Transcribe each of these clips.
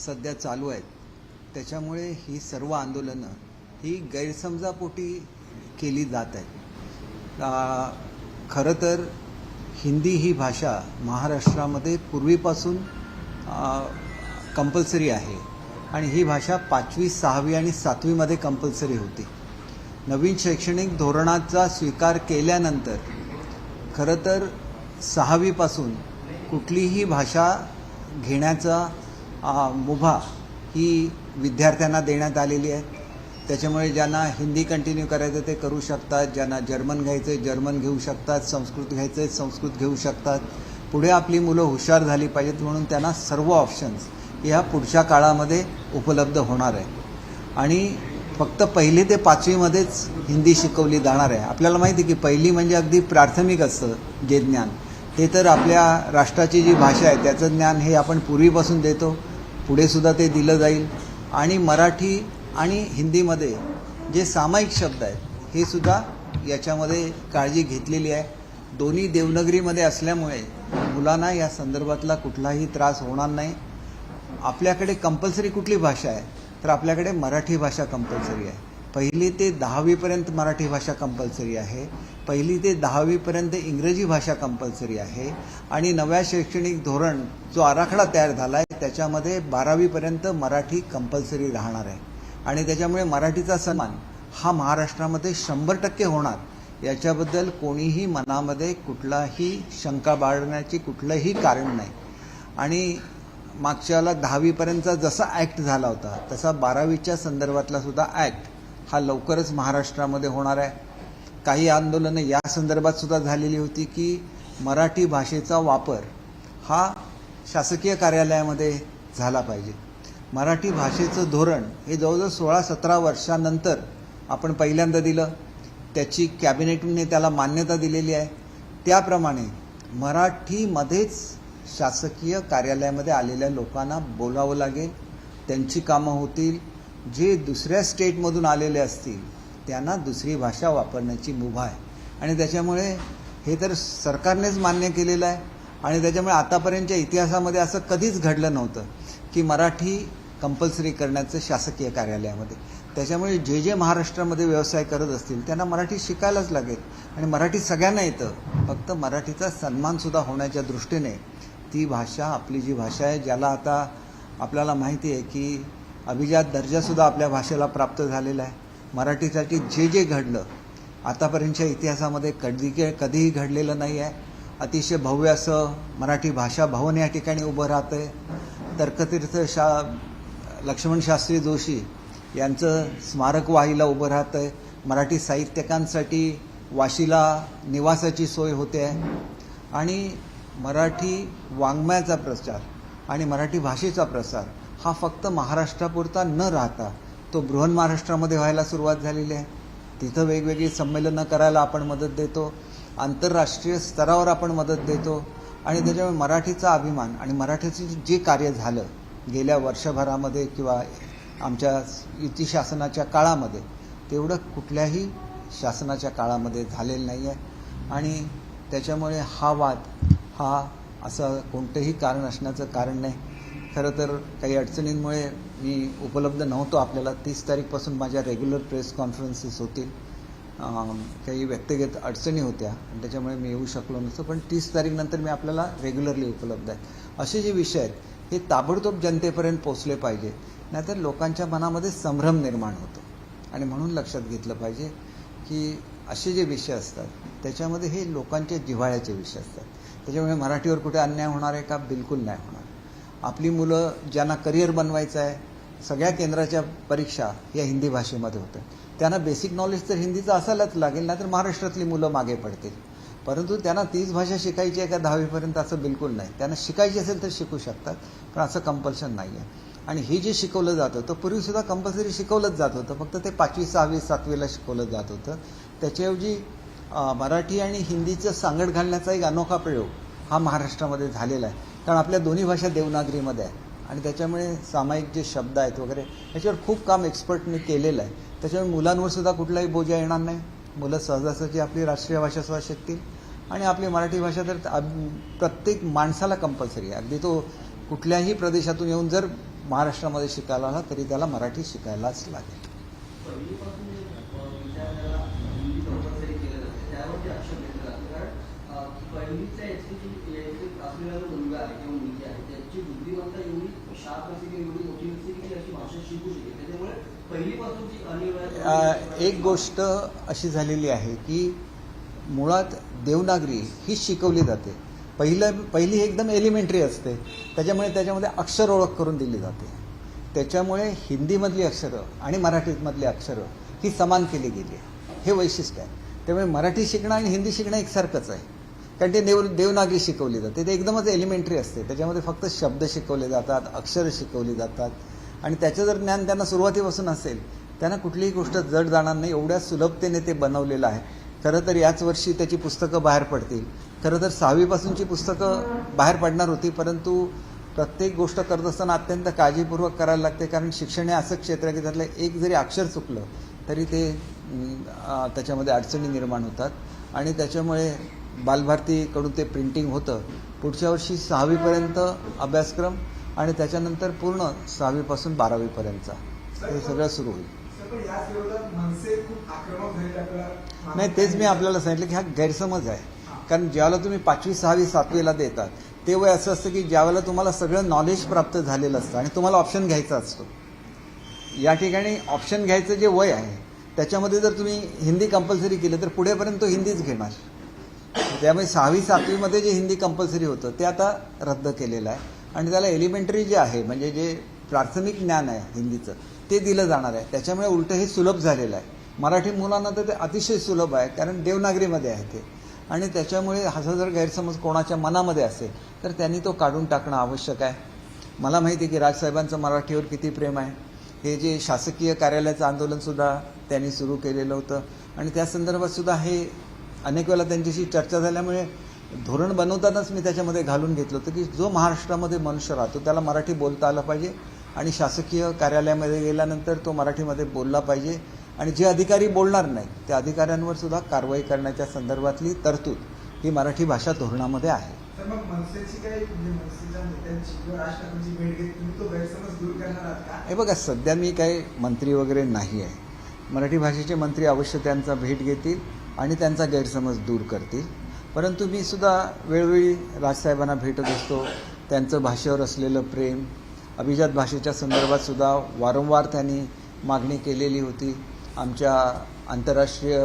सध्या चालू आहेत. त्याच्यामुळे ही सर्व आंदोलनं ही गैरसमजापोटी केली जात आहेत. खरं तर हिंदी ही भाषा महाराष्ट्रामध्ये पूर्वीपासून कंपल्सरी आहे. आणि ही भाषा पाचवी सहावी आणि सातवीमध्ये कंपल्सरी होती. नवीन शैक्षणिक धोरणाचा स्वीकार केल्यानंतर खरं तर सहावीपासून कुठलीही भाषा घेण्याचा मुभा ही विद्यार्थ्यांना देण्यात आलेली आहे. त्याच्यामुळे ज्यांना हिंदी कंटिन्यू करायचं ते करू शकतात ज्यांना जर्मन घ्यायचं आहे जर्मन घेऊ शकतात संस्कृत घ्यायचं आहे संस्कृत घेऊ शकतात. पुढे आपली मुलं हुशार झाली पाहिजेत म्हणून त्यांना सर्व ऑप्शन्स ह्या पुढच्या काळामध्ये उपलब्ध होणार आहे. आणि फक्त पहिली ते पाचवीमध्येच हिंदी शिकवली जाणार आहे. आपल्याला माहिती आहे की पहिली म्हणजे अगदी प्राथमिक असतं जे ज्ञान. ते तर आपल्या राष्ट्राची जी भाषा आहे त्याचं ज्ञान हे आपण पूर्वीपासून देतो. पुढे सुद्धा ते दिलं जाईल. आणि मराठी आणि हिंदीमध्ये जे सामायिक शब्द आहेत हे सुद्धा याच्यामध्ये काळजी घेतलेली आहे. दोन्ही देवनगरीमध्ये असल्यामुळे मुलांना या संदर्भातला कुठलाही त्रास होणार नाही. आपल्याकडे कंपल्सरी कुठली भाषा आहे तर आपल्याकडे मराठी भाषा कंपल्सरी आहे. पहिली ते दहावीपर्यंत मराठी भाषा कंपल्सरी आहे. पहिली ते दहावीपर्यंत इंग्रजी भाषा कंपल्सरी आहे. आणि नव्या शैक्षणिक धोरण जो आराखडा तयार झाला आहे त्याच्यामध्ये बारावीपर्यंत मराठी कंपल्सरी राहणार आहे. आणि त्याच्यामुळे मराठीचा सन्मान हा महाराष्ट्रामध्ये शंभर टक्के होणार. याच्याबद्दल कोणीही मनामध्ये कुठलाही शंका बाळण्याची कुठलंही कारण नाही. आणि मागच्याला दहावीपर्यंतचा जसा ॲक्ट झाला होता तसा बारावीच्या संदर्भातला सुद्धा ॲक्ट हा लवकरच महाराष्ट्रामध्ये होणार आहे. काही आंदोलनं या संदर्भात सुद्धा झालेली होती की मराठी भाषेचा वापर हा शासकीय कार्यालयामध्ये झाला पाहिजे. मराठी भाषेचं धोरण हे जवळजवळ सोळा सतरा वर्षानंतर आपण पहिल्यांदा दिलं. त्याची कॅबिनेटने त्याला मान्यता दिलेली आहे. त्याप्रमाणे मराठीमध्येच शासकीय कार्यालयामध्ये आलेल्या लोकांना बोलावं लागेल. त्यांची कामं होतील. जे दुसऱ्या स्टेटमधून आलेले असतील त्यांना दुसरी भाषा वापरण्याची मुभा आहे. आणि त्याच्यामुळे हे तर सरकारनेच मान्य केलेलं आहे. आणि त्याच्यामुळे आतापर्यंतच्या इतिहासामध्ये असं कधीच घडलं नव्हतं की मराठी कंपल्सरी करण्याचं शासकीय कार्यालयामध्ये. त्याच्यामुळे जे जे महाराष्ट्रामध्ये व्यवसाय करत असतील त्यांना मराठी शिकायलाच लागेल. आणि मराठी सगळ्यांना येतं. फक्त मराठीचा सन्मानसुद्धा होण्याच्या दृष्टीने ती भाषा आपली जी भाषा आहे ज्याला आता आपल्याला माहिती आहे की अभिजात दर्जासुद्धा आपल्या भाषेला प्राप्त झालेला आहे. मराठीसाठी जे जे घडलं आतापर्यंतच्या इतिहासामध्ये कधी कधीही घडलेलं नाही आहे. अतिशय भव्य असं मराठी भाषा भवन या ठिकाणी उभं राहतं आहे तर्कतीर्थ शा लक्ष्मण शास्त्री जोशी यांचं स्मारक वाहीला उभं राहतं आहे मराठी साहित्यिकांसाठी वाशीला निवासाची सोय होते. आहे आणि मराठी वाङ्मयाचा प्रचार आणि मराठी भाषेचा प्रसार हा फक्त महाराष्ट्रापुरता न राहता तो बृहन महाराष्ट्रामध्ये व्हायला सुरुवात झालेली आहे. तिथं वेगवेगळी संमेलनं करायला आपण मदत देतो. आंतरराष्ट्रीय स्तरावर आपण मदत देतो आणि त्याच्यामुळे मराठीचा अभिमान आणि मराठीचं जे कार्य झालं गेल्या वर्षभरामध्ये किंवा आमच्या युती शासनाच्या काळामध्ये तेवढं कुठल्याही शासनाच्या काळामध्ये झालेलं नाही आहे आणि त्याच्यामुळे हा वाद हा असं कोणतंही कारण असण्याचं कारण नाही. खरं तर काही अडचणींमुळे मी उपलब्ध नव्हतो आपल्याला. तीस तारीखपासून माझ्या रेग्युलर प्रेस कॉन्फरन्सेस होतील. काही व्यक्तिगत अडचणी होत्या आणि त्याच्यामुळे मी येऊ शकलो नसतो. पण तीस तारीखनंतर मी आपल्याला रेग्युलरली उपलब्ध आहे. असे जे विषय आहेत हे ताबडतोब जनतेपर्यंत पोचले पाहिजे नाहीतर लोकांच्या मनामध्ये संभ्रम निर्माण होतो. आणि म्हणून लक्षात घेतलं पाहिजे की असे जे विषय असतात त्याच्यामध्ये हे लोकांच्या जिव्हाळ्याचे विषय असतात. त्याच्यामुळे मराठीवर कुठे अन्याय होणार आहे का? बिलकुल नाही होणार. आपली मुलं ज्यांना करिअर बनवायचं आहे सगळ्या केंद्राच्या परीक्षा या हिंदी भाषेमध्ये होतात त्यांना बेसिक नॉलेज तर हिंदीचं असायलाच लागेल नाहीतर महाराष्ट्रातली मुलं मागे पडतील. परंतु त्यांना तीच भाषा शिकायची आहे का दहावीपर्यंत असं बिलकुल नाही. त्यांना शिकायची असेल तर शिकू शकतात पण असं कंपल्शन नाही आहे. आणि हे जे शिकवलं जात होतं पूर्वीसुद्धा कंपल्सरी शिकवलंच जात होतं. फक्त ते पाचवी सहावी सातवीला शिकवलं जात होतं. त्याच्याऐवजी मराठी आणि हिंदीचं सांगड घालण्याचा एक अनोखा प्रयोग हा महाराष्ट्रामध्ये झालेला आहे. कारण आपल्या दोन्ही भाषा देवनागरीमध्ये आहे. आणि त्याच्यामुळे सामायिक जे शब्द आहेत वगैरे याच्यावर खूप काम एक्सपर्टने केलेलं आहे. त्याच्यामुळे मुलांवर सुद्धा कुठलाही बोजा येणार नाही. मुलं सहजासहजी आपली राष्ट्रीय भाषा सुद्धा शिकतील. आणि आपली मराठी भाषा तर प्रत्येक माणसाला कंपल्सरी आहे. अगदी तो कुठल्याही प्रदेशातून येऊन जर महाराष्ट्रामध्ये शिकायला आला तरी त्याला मराठी शिकायलाच लागेल पहिलीपासून जे अ, विद्यार्थ्याला हिंदी कंपल्सरी केलं जातं त्यावर ते अक्षर घेतलं जातं कारण अ, पहिलीच्या याची जी याची असलेला जो मुलगा आहे किंवा मुलगी आहे त्याची बुद्धिमत्ता एवढी शार्प असते किंवा एवढी मोठी नसते की ती अशी भाषा शिकू शकेल त्याच्यामुळे पहिलीपासूनची अ, अनिवार्य एक गोष्ट अशी झालेली आहे की मुळात देवनागरी ही शिकवली जाते. पहिलं पहिली एकदम एलिमेंटरी असते. त्याच्यामुळे त्याच्यामध्ये अक्षर ओळख करून दिली जाते. त्याच्यामुळे हिंदीमधली अक्षरं आणि मराठीमधली अक्षरं ही समान केली गेली आहे. हे वैशिष्ट्य आहे. त्यामुळे मराठी शिकणं आणि हिंदी शिकणं एकसारखंच आहे. कारण ते देव देवनागरी शिकवली जाते. ते एकदमच एलिमेंटरी असते. त्याच्यामध्ये फक्त शब्द शिकवले जातात अक्षरं शिकवली जातात. आणि त्याचं जर ज्ञान त्यांना सुरुवातीपासून असेल त्यांना कुठलीही गोष्ट जड जाणार नाही. एवढ्या सुलभतेने ते बनवलेलं आहे. खरं तर याच वर्षी त्याची पुस्तकं बाहेर पडतील. खरं तर सहावीपासूनची पुस्तकं बाहेर पडणार होती परंतु प्रत्येक गोष्ट करत असताना अत्यंत काळजीपूर्वक करायला लागते कारण शिक्षण हे असं क्षेत्र आहे की त्यातलं एक जरी अक्षर चुकलं तरी ते त्याच्यामध्ये अडचणी निर्माण होतात. आणि त्याच्यामुळे बालभारतीकडून ते प्रिंटिंग होतं. पुढच्या वर्षी सहावीपर्यंत अभ्यासक्रम आणि त्याच्यानंतर पूर्ण सहावीपासून बारावीपर्यंतचा. हे सगळं सुरू होईल. नाही तेच मी आपल्याला सांगितलं की हा गैरसमज आहे. कारण ज्यावेळेला तुम्ही पाचवी सहावी सातवीला देतात ते वय असं असतं की ज्यावेळेला तुम्हाला सगळं नॉलेज प्राप्त झालेलं असतं आणि तुम्हाला ऑप्शन घ्यायचा असतो. या ठिकाणी ऑप्शन घ्यायचं जे वय आहे त्याच्यामध्ये जर तुम्ही हिंदी कंपल्सरी केलं तर पुढेपर्यंत तो हिंदीच घेणार. त्यामुळे सहावी सातवीमध्ये जे हिंदी कंपल्सरी होतं ते आता रद्द केलेलं आहे. आणि त्याला एलिमेंटरी जे आहे म्हणजे जे प्राथमिक ज्ञान आहे हिंदीचं ते दिलं जाणार आहे. त्याच्यामुळे उलटं हे सुलभ झालेलं आहे. मराठी मुलांना तर ते अतिशय सुलभ आहे कारण देवनागरीमध्ये आहे ते. आणि त्याच्यामुळे हा जर गैरसमज कोणाच्या मनामध्ये असेल तर त्यांनी तो काढून टाकणं आवश्यक आहे. मला माहिती आहे की राजसाहेबांचं मराठीवर किती प्रेम आहे. हे जे शासकीय कार्यालयाचं आंदोलनसुद्धा त्यांनी सुरू केलेलं होतं. आणि त्या संदर्भातसुद्धा हे अनेक वेळा त्यांच्याशी चर्चा झाल्यामुळे धोरण बनवतानाच मी त्याच्यामध्ये घालून घेतलं होतं की जो महाराष्ट्रामध्ये मनुष्य राहतो त्याला मराठी बोलता आलं पाहिजे. आणि शासकीय कार्यालयामध्ये गेल्यानंतर तो मराठीमध्ये बोलला पाहिजे. आणि जे अधिकारी बोलणार नाहीत त्या अधिकाऱ्यांवर सुद्धा कारवाई करण्याच्या संदर्भातली तरतूद ही मराठी भाषा धोरणामध्ये आहे. तर मग मनसेची काही म्हणजे मनसेच्या नेत्यांची किंवा राज ठाकरेंची भेट घेत तुम्ही तो गैरसमज दूर करणार आहात का? हे बघा सध्या मी काही मंत्री वगैरे नाही आहे. मराठी भाषेचे मंत्री अवश्य त्यांचा भेट घेतील आणि त्यांचा गैरसमज दूर करतील. परंतु मी सुद्धा वेळोवेळी राजसाहेबांना भेटत असतो. त्यांचं भाषेवर असलेलं प्रेम अभिजात भाषेच्या संदर्भात सुद्धा वारंवार त्यांनी मागणी केलेली होती. आमच्या आंतरराष्ट्रीय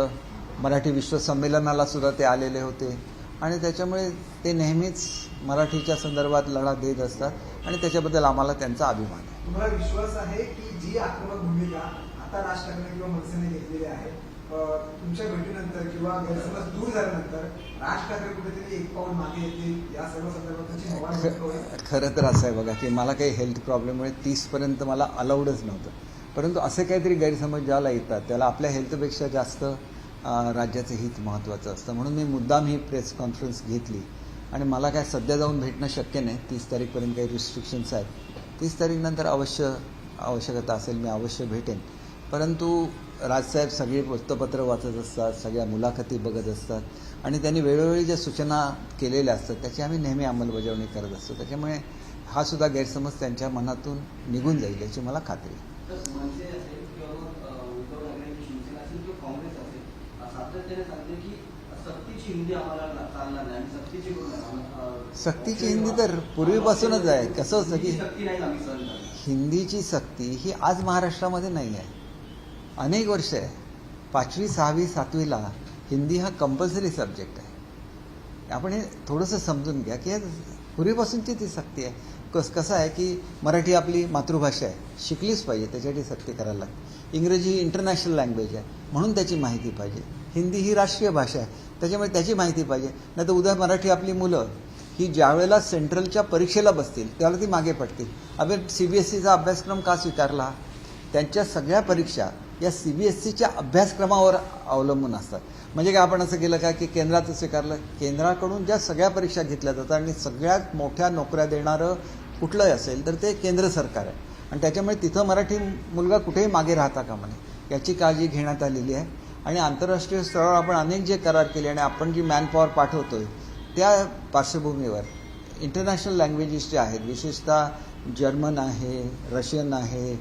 मराठी विश्व संमेलनाला सुद्धा ते आलेले होते. आणि त्याच्यामुळे ते नेहमीच मराठीच्या संदर्भात लढा देत असतात आणि त्याच्याबद्दल आम्हाला त्यांचा अभिमान आहे. तुम्हाला विश्वास आहे की जी आक्रमक भूमिका आता राज ठाकरे किंवा मनसेने घेतलेली आहे तुमच्या भेटीनंतर किंवा गैरसमज दूर झाल्यानंतर राज ठाकरे कुठेतरी एक पाऊल मागे येतील या सर्व संदर्भात खरं तर असं आहे बघा की मला काही हेल्थ प्रॉब्लेममुळे तीसपर्यंत मला अलाउडच नव्हतं. परंतु असे काहीतरी गैरसमज ज्याला येतात त्याला आपल्या हेल्थपेक्षा जास्त राज्याचं हित महत्त्वाचं असतं. म्हणून मी मुद्दाम ही प्रेस कॉन्फरन्स घेतली. आणि मला काय सध्या जाऊन भेटणं शक्य नाही. तीस तारीखपर्यंत काही रिस्ट्रिक्शन्स आहेत. तीस तारीखनंतर अवश्य आवश्यकता असेल मी अवश्य भेटेन. परंतु राजसाहेब सगळी वृत्तपत्र वाचत असतात सगळ्या मुलाखती बघत असतात. आणि त्यांनी वेळोवेळी ज्या सूचना केलेल्या असतात त्याची आम्ही नेहमी अंमलबजावणी करत असतो. त्याच्यामुळे हा सुद्धा गैरसमज त्यांच्या मनातून निघून जाईल याची मला खात्री सक्तीची हिंदी तर पूर्वीपासूनच आहे. कसं असतं की हिंदीची सक्ती ही आज महाराष्ट्रामध्ये नाही आहे. अनेक वर्ष आहे पाचवी सहावी सातवीला हिंदी हा कंपल्सरी सब्जेक्ट आहे. आपण हे थोडंसं समजून घ्या की पूर्वीपासूनची ती सक्ती आहे. कस कसं आहे की मराठी आपली मातृभाषा आहे. शिकलीच पाहिजे त्याच्यासाठी सक्ती करायला लागते. इंग्रजी ही इंटरनॅशनल लँग्वेज आहे म्हणून त्याची माहिती पाहिजे. हिंदी ही राष्ट्रीय भाषा आहे त्याच्यामुळे त्याची माहिती पाहिजे. नाही तर उद्या मराठी आपली मुलं ही ज्यावेळेला सेंट्रलच्या परीक्षेला बसतील त्यावेळेला ती मागे पडतील. अबे सी बी एस सीचा अभ्यासक्रम का स्वीकारला? त्यांच्या सगळ्या परीक्षा या सी बी एस सीच्या अभ्यासक्रमावर अवलंबून असतात. म्हणजे काय आपण असं केलं का की केंद्राचं स्वीकारलं? केंद्राकडून ज्या सगळ्या परीक्षा घेतल्या जातात आणि सगळ्यात मोठ्या नोकऱ्या देणारं कुठलंही असेल तर ते केंद्र सरकार आहे. आणि त्याच्यामुळे तिथं मराठी मुलगा कुठेही मागे राहता कामा नये याची काळजी घेण्यात आलेली आहे. आणि आंतरराष्ट्रीय स्तरावर आपण अनेक जे करार केले आणि आपण जी मॅनपॉवर पाठवतो आहे त्या पार्श्वभूमीवर इंटरनॅशनल लँग्वेजेस जे आहेत विशेषतः जर्मन आहे रशियन आहे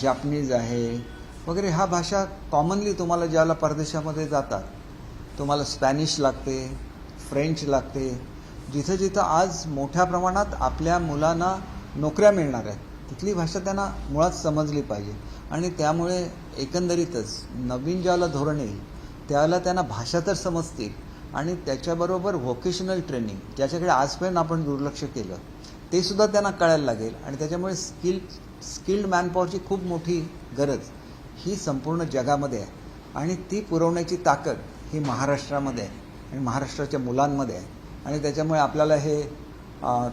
जापनीज आहे वगैरे ह्या भाषा कॉमनली तुम्हाला ज्याला परदेशामध्ये जातात तुम्हाला स्पॅनिश लागते फ्रेंच लागते जिथं जिथं आज मोठ्या प्रमाणात आपल्या मुलांना नोकऱ्या मिळणार आहेत तिथली भाषा त्यांना मुळात समजली पाहिजे. आणि त्यामुळे एकंदरीतच नवीन ज्याला धोरण येईल त्याला त्यांना भाषा तर समजतील. आणि त्याच्याबरोबर व्होकेशनल ट्रेनिंग ज्याच्याकडे आजपर्यंत आपण दुर्लक्ष केलं ते सुद्धा त्यांना कळायला लागेल. आणि त्याच्यामुळे स्किल स्किल्ड मॅनपॉवरची खूप मोठी गरज. ही संपूर्ण जगामध्ये आहे. आणि ती पुरवण्याची ताकद ही महाराष्ट्रामध्ये आहे. आणि महाराष्ट्राच्या मुलांमध्ये आहे. आणि त्याच्यामुळे आपल्याला हे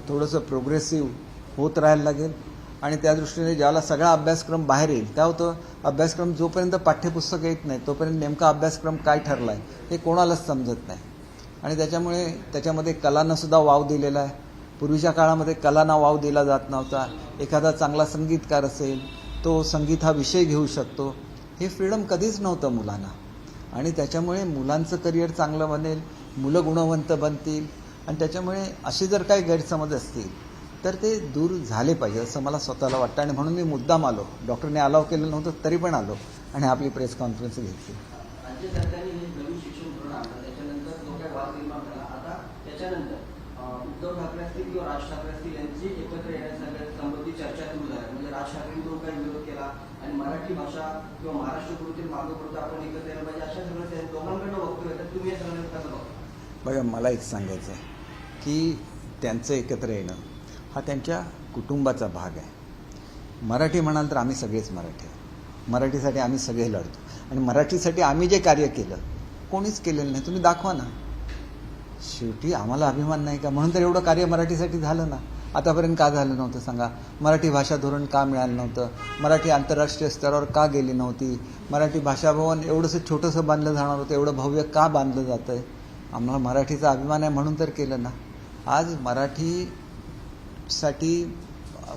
थोडंसं प्रोग्रेसिव्ह होत राहायला लागेल. आणि त्या दृष्टीने ज्याला सगळा अभ्यासक्रम बाहेर येईल त्या होतं? अभ्यासक्रम जोपर्यंत पाठ्यपुस्तक येत नाही तोपर्यंत नेमका अभ्यासक्रम काय ठरला आहे हे कोणालाच समजत नाही. आणि त्याच्यामुळे त्याच्यामध्ये कलांनासुद्धा वाव दिलेला आहे. पूर्वीच्या काळामध्ये कलांना वाव दिला जात नव्हता. एखादा चांगला संगीतकार असेल तो संगीत हा विषय घेऊ शकतो. हे फ्रीडम कधीच नव्हतं मुलांना. आणि त्याच्यामुळे मुलांचं करिअर चांगलं बनेल मुलं गुणवंत बनतील. आणि त्याच्यामुळे असे जर काही गैरसमज असतील तर ते दूर झाले पाहिजे असं मला स्वतःला वाटतं. आणि म्हणून मी मुद्दाम आलो. डॉक्टरने अलाव केलं नव्हतं तरी पण आलो. आणि आपली प्रेस कॉन्फरन्स घेतली. उद्धव ठाकरे असतील किंवा राज ठाकरे असतील यांची एकत्र येण्यासंबंधी चर्चा सुरू झाली म्हणजे राज ठाकरेंनी जो काही विरोध केला आणि मराठी भाषा किंवा महाराष्ट्र मागं पडतो आपण एकत्र यायला पाहिजे म्हणजे अशा सगळं दोघांकडनं वक्तव्य येतात तुम्ही या सगळ्यांना कसं बघा मला एक सांगायचं आहे की त्यांचं एकत्र येणं हा त्यांच्या कुटुंबाचा भाग आहे. मराठी म्हणाल तर आम्ही सगळेच मराठी मराठीसाठी आम्ही सगळे लढतो. आणि मराठीसाठी आम्ही जे कार्य केलं कोणीच केलेलं नाही. तुम्ही दाखवा ना. शेवटी आम्हाला अभिमान नाही का? म्हणून तर एवढं कार्य मराठीसाठी झालं ना. आतापर्यंत का झालं नव्हतं सांगा? मराठी भाषा धोरण का मिळालं नव्हतं? मराठी आंतरराष्ट्रीय स्तरावर का गेली नव्हती? मराठी भाषाभवन एवढंसं छोटंसं बांधलं जाणार होतं एवढं भव्य का बांधलं जातं आहे आम्हाला मराठीचा अभिमान आहे म्हणून तर केलं ना. आज मराठीसाठी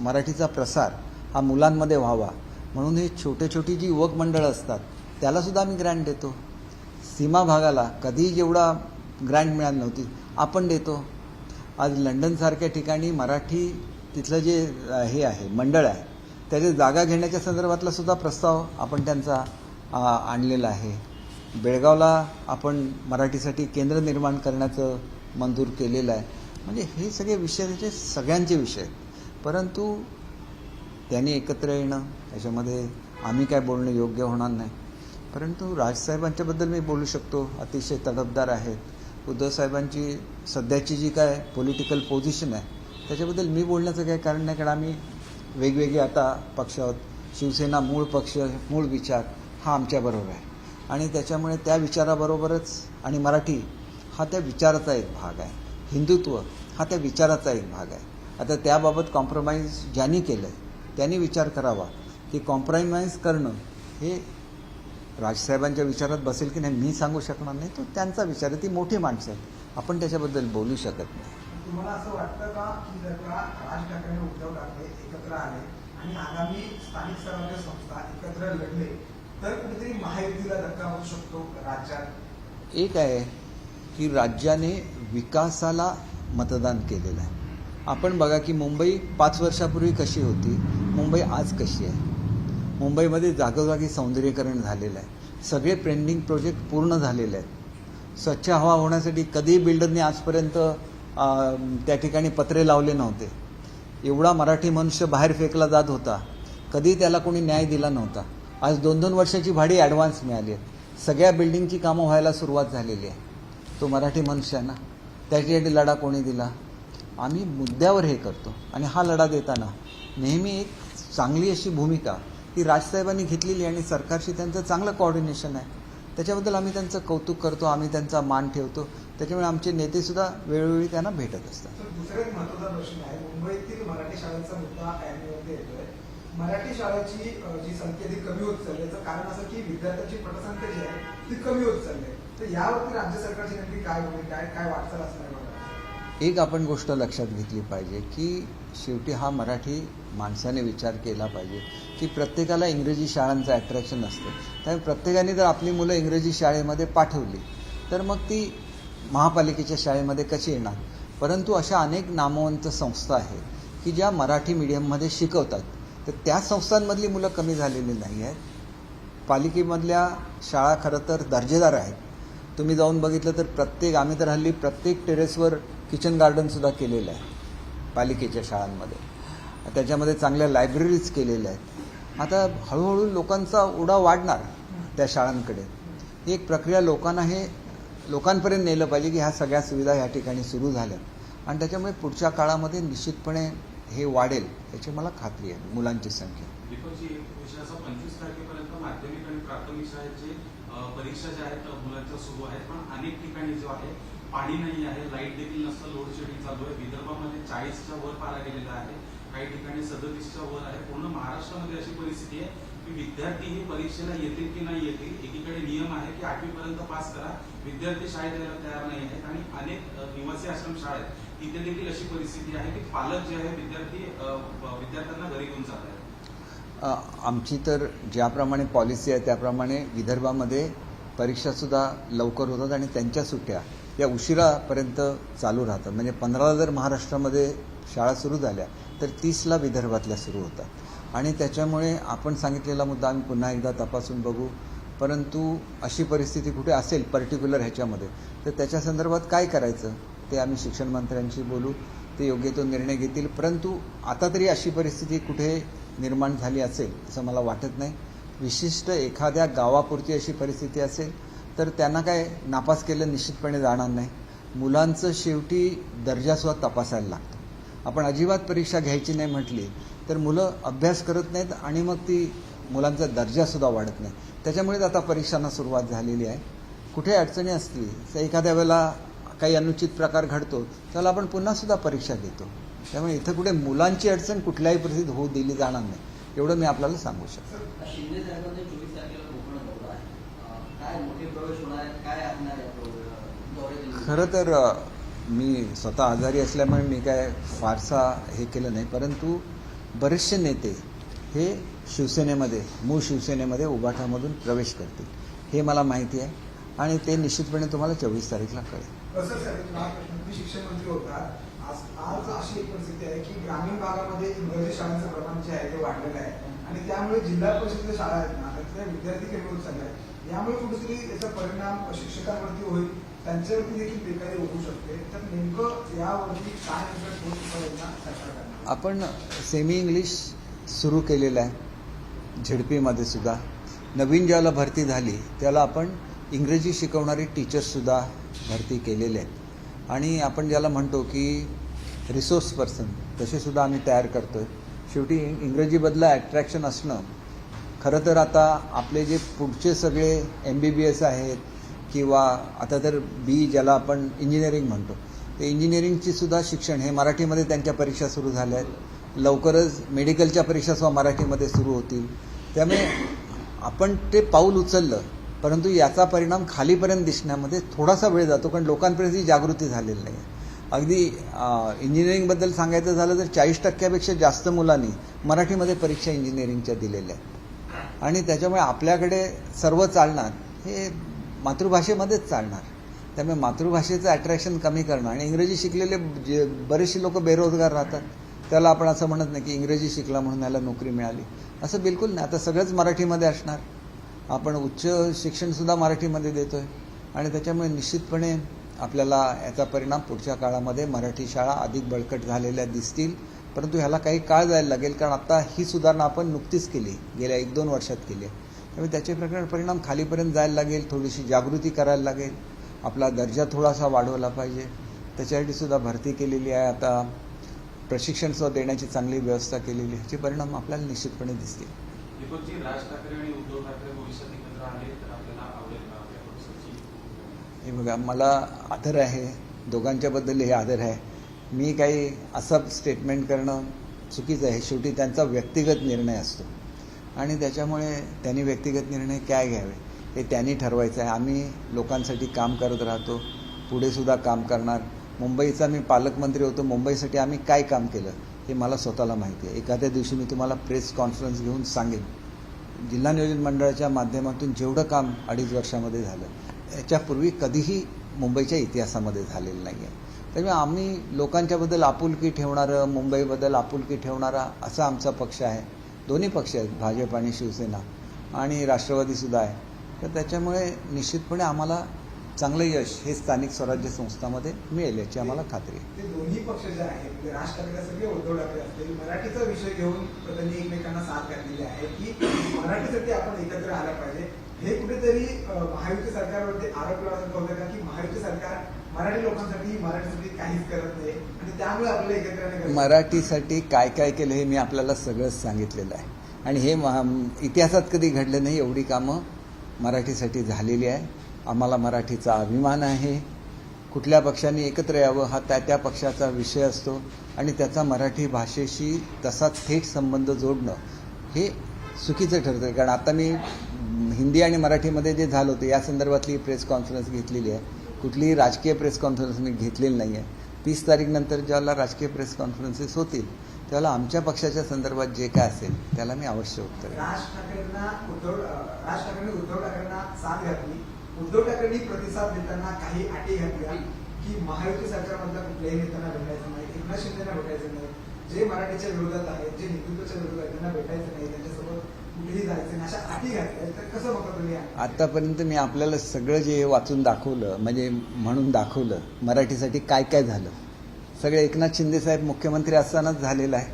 मराठीचा प्रसार हा मुलांमध्ये व्हावा. म्हणून हे छोटे छोटी जी युवक मंडळं असतात त्यालासुद्धा आम्ही ग्रँट देतो. सीमा भागाला कधीही जेवढा ग्रँट मिळाली नव्हती आपण देतो. आज लंडनसारख्या ठिकाणी मराठी तिथलं जे हे आहे मंडळ आहे त्याची जागा घेण्याच्या संदर्भातला सुद्धा प्रस्ताव आपण त्यांचा आणलेला आहे. बेळगावला आपण मराठीसाठी केंद्र निर्माण करण्याचं मंजूर केलेलं आहे. म्हणजे हे सगळे विषय त्याचे सगळ्यांचे विषय आहेत. परंतु त्यांनी एकत्र येणं त्याच्यामध्ये आम्ही काय बोलणं योग्य होणार नाही. परंतु राजसाहेबांच्याबद्दल मी बोलू शकतो. अतिशय तडफदार आहेत. उद्धवसाहेबांची सध्याची जी काय पॉलिटिकल पोझिशन आहे त्याच्याबद्दल मी बोलण्याचं काही कारण नाही कारण आम्ही वेगवेगळे आता पक्ष आहोत. शिवसेना मूळ पक्ष मूळ विचार हा आमच्याबरोबर आहे. आणि त्याच्यामुळे त्या विचाराबरोबरच आणि मराठी हा त्या विचाराचा एक भाग आहे. हिंदुत्व हा त्या विचाराचा एक भाग आहे. आता त्याबाबत कॉम्प्रोमाइज ज्यांनी केलं आहे त्यांनी विचार करावा की कॉम्प्रोमाइज करणं हे राजसाहेबांच्या विचारात बसेल की नाही मी सांगू शकणार नाही. तो त्यांचा विचार आहे. ती मोठी माणसं आहेत. आपण त्याच्याबद्दल बोलू शकत नाही. तुम्हाला असं वाटतं का की जर का राज ठाकरे उद्धव ठाकरे एकत्र आले आणि आगामी स्थानिक स्तरावरच्या संस्था एकत्र लढले तर कुठेतरी महायुतीला धक्का होऊ शकतो राज्यात? एक आहे की राज्याने विकासाला मतदान केलेलं आहे. आपण बघा की मुंबई पाच वर्षापूर्वी कशी होती मुंबई आज कशी आहे. मुंबईमध्ये जागोजागी सौंदर्यीकरण झालेलं आहे. सगळे पेंडिंग प्रोजेक्ट पूर्ण झालेले आहेत. स्वच्छ हवा होण्यासाठी कधीही बिल्डरने आजपर्यंत त्या ठिकाणी पत्रे लावले नव्हते. एवढा मराठी मनुष्य बाहेर फेकला जात होता. कधी त्याला कोणी न्याय दिला नव्हता. आज दोन दोन वर्षाची भाडी ॲडव्हान्स मिळाली आहेत सगळ्या बिल्डिंगची कामं व्हायला सुरुवात झालेली आहे. तो मराठी मनुष्य आहे ना? त्याच्यासाठी लढा कोणी दिला? आम्ही मुद्द्यावर हे करतो. आणि हा लढा देताना नेहमी एक चांगली अशी भूमिका ही राजसाहेबांनी घेतलेली आणि सरकारशी त्यांचं चांगलं कॉर्डिनेशन आहे. त्याच्याबद्दल आम्ही त्यांचं कौतुक करतो आम्ही त्यांचा मान ठेवतो. त्याच्यामुळे आमचे नेतेसुद्धा वेळोवेळी त्यांना भेटत असतात. तर दुसरा एक महत्त्वाचा प्रश्न आहे. मुंबईतील मराठी शाळेचा मुद्दा कायममध्ये येतोय. मराठी शाळेची अ, जी संख्या ती कमी होत चालली याचं कारण असं की विद्यार्थ्यांची पटसंख्या जी आहे ती कमी होत चालली आहे. तर यावरती राज्य सरकारची नेमकी काय भूमिका आहे? काय वाटचाल असणार एक आपण गोष्ट लक्षात घेतली पाहिजे की शेवटी हा मराठी माणसाने विचार केला पाहिजे की प्रत्येकाला इंग्रजी शाळांचं अट्रॅक्शन असतं. त्यामुळे प्रत्येकाने जर आपली मुलं इंग्रजी शाळेमध्ये पाठवली तर मग ती महापालिकेच्या शाळेमध्ये कशी येणार? परंतु अशा अनेक नामवंत संस्था आहेत की ज्या मराठी मीडियममध्ये शिकवतात. तर त्या संस्थांमधली मुलं कमी झालेली नाही आहेत. पालिकेमधल्या शाळा खरं तर दर्जेदार आहेत. तुम्ही जाऊन बघितलं तर प्रत्येक आम्ही तर हल्ली प्रत्येक टेरेसवर किचन गार्डनसुद्धा केलेलं आहे पालिकेच्या शाळांमध्ये. त्याच्यामध्ये चांगल्या लायब्ररीज केलेल्या आहेत. आता हळूहळू लोकांचा उडा वाढणार त्या शाळांकडे. ही एक प्रक्रिया लोकांना हे लोकांपर्यंत नेलं पाहिजे की ह्या सगळ्या सुविधा ह्या ठिकाणी सुरू झाल्या. आणि त्याच्यामुळे पुढच्या काळामध्ये निश्चितपणे हे वाढेल याची मला खात्री आहे मुलांची संख्या. पंचवीस तारखेपर्यंत माध्यमिक आणि प्राथमिक शाळेचे परीक्षा ज्या आहेत मुलांच्या सुरू आहेत पण अनेक ठिकाणी जो आहे पाणी नाही आहे लाइट देखील नसतं लोड शेडिंग चालू आहे. विदर्भामध्ये चाळीसच्या वर पारा गेलेला आहे. काही ठिकाणी सदतीसच्या वर आहे. पूर्ण महाराष्ट्रामध्ये अशी परिस्थिती आहे की विद्यार्थी हे परीक्षेला येतील की नाही येतील एकीकडे नियम आहे की आठवीपर्यंत पास करा. विद्यार्थी शाळेत यायला तयार नाही आहेत आणि अनेक निवासी आश्रम शाळा आहेत तिथे देखील अशी परिस्थिती आहे की पालक जे आहे विद्यार्थी विद्यार्थ्यांना घरी घेऊन जात आहेत. आमची तर ज्याप्रमाणे पॉलिसी आहे त्याप्रमाणे विदर्भामध्ये परीक्षासुद्धा लवकर होतात आणि त्यांच्या सुट्ट्या या उशिरापर्यंत चालू राहतात. म्हणजे पंधराला जर महाराष्ट्रामध्ये शाळा सुरू झाल्या तर तीसला विदर्भातल्या सुरू होतात. आणि त्याच्यामुळे आपण सांगितलेला मुद्दा आम्ही पुन्हा एकदा तपासून बघू. परंतु अशी परिस्थिती कुठे असेल पर्टिक्युलर ह्याच्यामध्ये तर त्याच्या संदर्भात काय करायचं ते आम्ही शिक्षण मंत्र्यांशी बोलू. ते योग्य तो निर्णय घेतील. परंतु आता तरी अशी परिस्थिती कुठे निर्माण झाली असेल असं मला वाटत नाही. विशिष्ट एखाद्या गावापुरती अशी परिस्थिती असेल तर त्यांना काय नापास केलं निश्चितपणे जाणार नाही. मुलांचं शेवटी दर्जासुद्धा तपासायला लागतो. आपण अजिबात परीक्षा घ्यायची नाही म्हटली तर मुलं अभ्यास करत नाहीत आणि मग ती मुलांचा दर्जासुद्धा वाढत नाही. त्याच्यामुळेच आता परीक्षांना सुरुवात झालेली आहे. कुठे अडचणी असतील तर एखाद्या वेळेला काही अनुचित प्रकार घडतो त्याला आपण पुन्हा सुद्धा परीक्षा घेतो त्यामुळे इथं कुठे मुलांची अडचण कुठल्याही परिस्थितीत होऊ दिली जाणार नाही एवढं मी आपल्याला सांगू शकतो. खरं तर मी स्वतः आजारी असल्यामुळे मी काय फारसा हे केलं नाही. परंतु बरेचसे नेते हे शिवसेनेमध्ये मूळ शिवसेनेमध्ये उबाठामधून प्रवेश करतील हे मला माहिती आहे. आणि ते निश्चितपणे तुम्हाला चोवीस तारीखला कळेल. आज आज अशी एक परिस्थिती आहे की ग्रामीण भागामध्ये इंग्रजी शाळांचं प्रमाण जे आहे ते वाढलेलं आहे. आणि त्यामुळे जिल्हा परिषदेच्या शाळा आहेत ना त्यातले विद्यार्थी कमी होत चालले आहेत. यामुळे कुठेतरी याचा परिणाम शिक्षकांवरती होईल. त्यांच्यावरती देखील बेकारी होऊ शकते. तर नेमकं यावरती काय नेमकं आपण सेमी इंग्लिश सुरू केलेलं आहे. झेडपीमध्ये सुद्धा. नवीन ज्याला भरती झाली त्याला आपण इंग्रजी शिकवणारी टीचर्ससुद्धा भरती केलेले आहेत. आणि आपण ज्याला म्हणतो की रिसोर्स पर्सन तसेसुद्धा आम्ही तयार करतो आहे शेवटी इंग्रजीबदला ॲट्रॅक्शन असणं. खरं तर आता आपले जे पुढचे सगळे एम बी बी एस आहेत किंवा आता तर बी ज्याला आपण इंजिनिअरिंग म्हणतो. ते इंजिनिअरिंगची सुद्धा शिक्षण हे मराठीमध्ये त्यांच्या परीक्षा सुरू झाल्या आहेत. लवकरच मेडिकलच्या परीक्षा सुद्धा मराठीमध्ये सुरू होतील. त्यामुळे आपण ते पाऊल उचललं परंतु याचा परिणाम खालीपर्यंत दिसण्यामध्ये थोडासा वेळ जातो कारण लोकांपर्यंत ही जागृती झालेली नाही. आहे अगदी इंजिनिअरिंगबद्दल सांगायचं झालं तर चाळीस टक्क्यापेक्षा जास्त मुलांनी मराठीमध्ये परीक्षा इंजिनिअरिंगच्या दिलेल्या आहेत. आणि त्याच्यामुळे आपल्याकडे सर्व चालणार हे मातृभाषेमध्येच चालणार. त्यामुळे मातृभाषेचं अट्रॅक्शन कमी करणं आणि इंग्रजी शिकलेले जे बरेचसे लोक बेरोजगार राहतात त्याला आपण असं म्हणत नाही की इंग्रजी शिकला म्हणून याला नोकरी मिळाली. असं बिलकुल नाही. आता सगळंच मराठीमध्ये असणार. आपण उच्च शिक्षणसुद्धा मराठीमध्ये देतो आहे आणि त्याच्यामुळे निश्चितपणे आपल्याला याचा परिणाम पुढच्या काळामध्ये मराठी शाळा अधिक बळकट झालेल्या दिसतील. परंतु ह्याला काही काळ जायला लागेल कारण आता ही सुधारणा आपण नुकतीच केली गेल्या एक दोन वर्षात केली आहे. त्यामुळे त्याचे प्रकार परिणाम खालीपर्यंत जायला लागेल थोडीशी जागृती करायला लागेल. आपला दर्जा थोडासा वाढवला पाहिजे. त्याच्यासाठी सुद्धा भरती केलेली आहे. आता प्रशिक्षण सुद्धा देण्याची चांगली व्यवस्था केलेली आहे. ह्याचे परिणाम आपल्याला निश्चितपणे दिसतील. हे बघा मला आदर आहे. दोघांच्याबद्दल हे आदर आहे. मी काही असं स्टेटमेंट करणं चुकीचं आहे. शेवटी त्यांचा व्यक्तिगत निर्णय असतो. आणि त्याच्यामुळे त्यांनी व्यक्तिगत निर्णय काय घ्यावे हे त्यांनी ठरवायचं आहे. आम्ही लोकांसाठी काम करत राहतो पुढेसुद्धा काम करणार. मुंबईचा मी पालकमंत्री होतो मुंबईसाठी आम्ही काय काम केलं हे मला स्वतःला माहिती आहे. एखाद्या दिवशी मी तुम्हाला प्रेस कॉन्फरन्स घेऊन सांगेन. जिल्हा नियोजन मंडळाच्या माध्यमातून जेवढं काम अडीच वर्षामध्ये झालं याच्यापूर्वी कधीही मुंबईच्या इतिहासामध्ये झालेलं नाही आहे त्यामुळे आम्ही लोकांच्याबद्दल आपुलकी ठेवणारं मुंबईबद्दल आपुलकी ठेवणारा असा आमचा पक्ष आहे. दोन्ही पक्ष आहेत भाजप आणि शिवसेना. आणि राष्ट्रवादीसुद्धा आहे. तर त्याच्यामुळे निश्चितपणे आम्हाला चांगलं यश हे स्थानिक स्वराज्य संस्थामध्ये मिळेल याची आम्हाला खात्री आहे. ते दोन्ही पक्ष जे आहेत म्हणजे राज ठाकरे असेल उद्धव ठाकरे असतील मराठीचा विषय घेऊन त्यांनी एकमेकांना साथ घातलेली आहे की मराठीसाठी आपण एकत्र आलं पाहिजे हे कुठेतरी महायुती सरकारवरती आरोप लावण्यात होतं का की महायुती सरकार मराठी लोकांसाठी मराठीसाठी काहीच करत नाही. आणि त्यामुळे एकत्र मराठीसाठी काय काय केलं हे मी आपल्याला सगळंच सांगितलेलं आहे. आणि हे इतिहासात कधी घडलं नाही एवढी कामं मराठीसाठी झालेली आहे. आम्हाला मराठीचा अभिमान आहे. कुठल्या पक्षाने एकत्र यावं हा त्या त्या पक्षाचा विषय असतो. आणि त्याचा मराठी भाषेशी तसा थेट संबंध जोडणं हे चुकीचं ठरतं कारण आता मी हिंदी आणि मराठीमध्ये जे झालं होतं या संदर्भातली प्रेस कॉन्फरन्स घेतलेली आहे. कुठलीही राजकीय प्रेस कॉन्फरन्स मी घेतलेली नाही आहे तीस तारीखनंतर ज्यावेळेला राजकीय प्रेस कॉन्फरन्सेस होतील त्याला आमच्या पक्षाच्या संदर्भात जे काय असेल त्याला मी अवश्य उत्तर राज ठाकरेंना उद्धव राज ठाकरेंनी उद्धव ठाकरेंना साथ घातली. उद्धव ठाकरेंनी प्रतिसाद देताना काही अटी घातल्या की महायुती सरकारमधल्या कुठल्याही नेत्यांना भेटायचं नाही एकनाथ शिंदेना भेटायचं नाही. जे मराठीच्या विरोधात आहेत जे हिंदुत्वाच्या विरोधात आहेत त्यांना भेटायचं नाही त्यांच्यासोबत कुठेही अशा अटी घातल्या तर कसं तुम्ही आतापर्यंत मी आपल्याला सगळं जे वाचून दाखवलं म्हणजे म्हणून दाखवलं मराठीसाठी काय काय झालं सगळे एकनाथ शिंदेसाहेब मुख्यमंत्री असतानाच झालेलं आहे.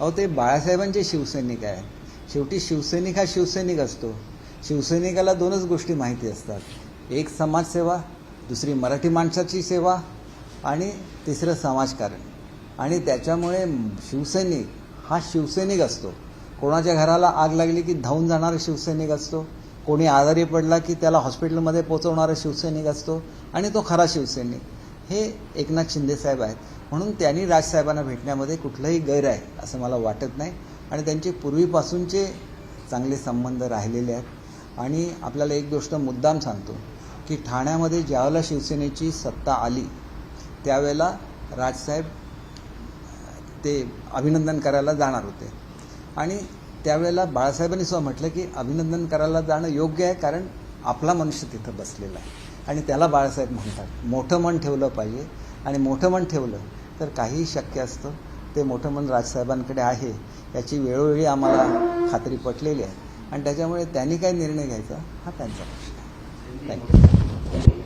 अहो ते बाळासाहेबांचे शिवसैनिक आहे. शेवटी शिवसैनिक हा शिवसैनिक असतो. शिवसैनिकाला दोनच गोष्टी माहिती असतात. एक समाजसेवा दुसरी मराठी माणसाची सेवा आणि तिसरं समाजकारण. आणि त्याच्यामुळे शिवसैनिक हा शिवसैनिक असतो. कोणाच्या घराला आग लागली की धावून जाणारा शिवसैनिक असतो. कोणी आजारी पडला की त्याला हॉस्पिटलमध्ये पोहोचवणारा शिवसैनिक असतो आणि तो खरा शिवसैनिक. हे एकनाथ शिंदेसाहेब आहेत. म्हणून त्यांनी राजसाहेबांना भेटण्यामध्ये कुठलंही गैर आहे असं मला वाटत नाही. आणि त्यांचे पूर्वीपासूनचे चांगले संबंध राहिलेले आहेत. आणि आपल्याला एक गोष्ट मुद्दाम सांगतो की ठाण्यामध्ये ज्यावेळेला शिवसेनेची सत्ता आली त्यावेळेला राजसाहेब ते अभिनंदन करायला जाणार होते. आणि त्यावेळेला बाळासाहेबांनी सुद्धा म्हटलं की अभिनंदन करायला जाणं योग्य आहे कारण आपला मनुष्य तिथं बसलेला आहे. आणि त्याला बाळासाहेब म्हणतात मोठं मन ठेवलं पाहिजे. आणि मोठं मन ठेवलं तर काहीही शक्य असतं. ते मोठं मन राजसाहेबांकडे आहे याची वेळोवेळी आम्हाला खात्री पटलेली आहे. आणि त्याच्यामुळे त्यांनी काय निर्णय घ्यायचा? हा त्यांचा प्रश्न आहे. थँक्यू